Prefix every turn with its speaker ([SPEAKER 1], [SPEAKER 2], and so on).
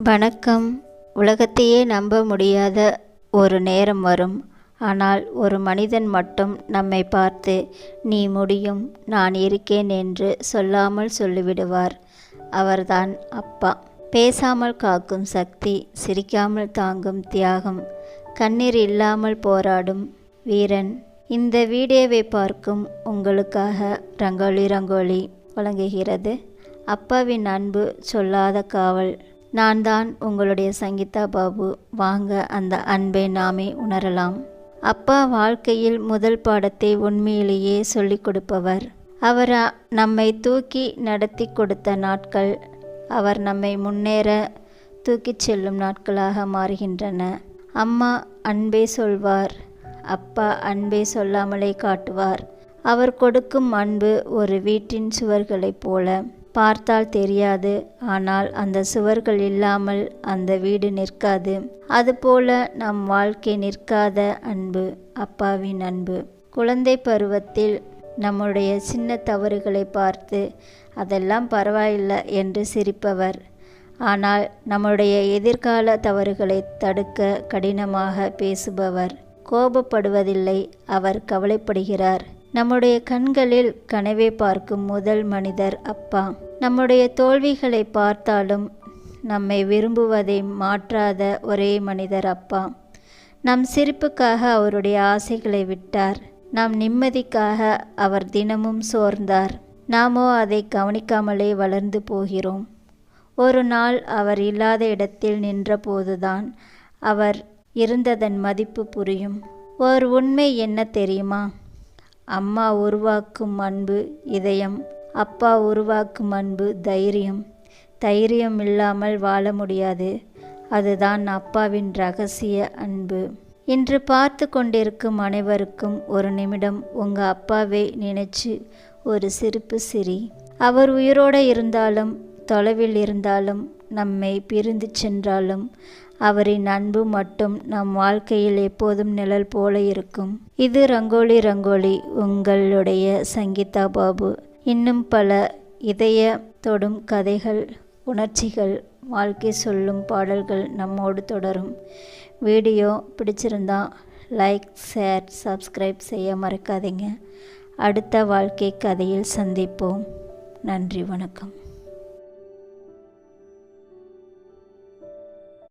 [SPEAKER 1] வணக்கம். உலகத்தையே நம்ப முடியாத ஒரு நேரம் வரும். ஆனால் ஒரு மனிதன் மட்டும் நம்மை பார்த்து நீ முடியும் நான் இருக்கேன் என்று சொல்லாமல் சொல்லிவிடுவார். அவர்தான் அப்பா. பேசாமல் காக்கும் சக்தி சிரிக்காமல் தாங்கும் தியாகம் கண்ணீர் இல்லாமல் போராடும் வீரன். இந்த வீடியோவை பார்க்கும் உங்களுக்காக ரங்கோலி ரங்கோலி வழங்குகிறது. அப்பாவின் அன்பு சொல்லாத காவல். நான் தான் உங்களுடைய சங்கீதா பாபு. வாங்க அந்த அன்பை நாமே உணரலாம். அப்பா வாழ்க்கையில் முதல் பாடத்தை உண்மையிலேயே சொல்லிக் கொடுப்பவர். அவர் நம்மை தூக்கி நடத்தி கொடுத்த நாட்கள். அவர் நம்மை முன்னேற தூக்கிச் செல்லும் நாட்களாக மாறுகின்றன. அம்மா அன்பே சொல்வார். அப்பா அன்பே சொல்லாமலே காட்டுவார். அவர் கொடுக்கும் அன்பு ஒரு வீட்டின் சுவர்களைப் போல. பார்த்தால் தெரியாது. ஆனால் அந்த சுவர்கள் இல்லாமல் அந்த வீடு நிற்காது. அதுபோல நம் வாழ்க்கை நிற்காத அன்பு அப்பாவின் அன்பு. குழந்தை பருவத்தில் நம்முடைய சின்ன தவறுகளை பார்த்து அதெல்லாம் பரவாயில்லை என்று சிரிப்பவர். ஆனால் நம்முடைய எதிர்கால தவறுகளை தடுக்க கடினமாக பேசுபவர். கோபப்படுவதில்லை அவர் கவலைப்படுகிறார். நம்முடைய கண்களில் கனவை பார்க்கும் முதல் மனிதர் அப்பா. நம்முடைய தோல்விகளை பார்த்தாலும் நம்மை விரும்புவதை மாற்றாத ஒரே மனிதர் அப்பா. நம் சிரிப்புக்காக அவருடைய ஆசைகளை விட்டார். நம் நிம்மதிக்காக அவர் தினமும் சோர்ந்தார். நாமோ அதை கவனிக்காமலே வளர்ந்து போகிறோம். ஒரு நாள் அவர் இல்லாத இடத்தில் நின்றபோதுதான் அவர் இருந்ததன் மதிப்பு புரியும். ஓர் உண்மை என்ன தெரியுமா? அம்மா உருவாக்கும் அன்பு இதயம் அப்பா உருவாக்கும் அன்பு தைரியம். தைரியம் இல்லாமல் வாழ முடியாது. அதுதான் அப்பாவின் ரகசிய அன்பு. இன்று பார்த்து கொண்டிருக்கும் அனைவருக்கும் ஒரு நிமிடம் உங்க அப்பாவை நினைச்சு ஒரு சிரிப்பு சிரி. அவர் உயிரோடு இருந்தாலும் தொலைவில் இருந்தாலும் நம்மை பிரிந்து சென்றாலும் அவரின் அன்பு மட்டும் நம் வாழ்க்கையில் எப்போதும் நிழல் போல இருக்கும். இது ரங்கோலி ரங்கோலி உங்களுடைய சங்கீதா பாபு. இன்னும் பல இதய தொடும் கதைகள் உணர்ச்சிகள் வாழ்க்கை சொல்லும் பாடல்கள் நம்மோடு தொடரும். வீடியோ பிடிச்சிருந்தா லைக் ஷேர் சப்ஸ்கிரைப் செய்ய மறக்காதீங்க. அடுத்த வாழ்க்கை கதையில் சந்திப்போம். நன்றி வணக்கம்.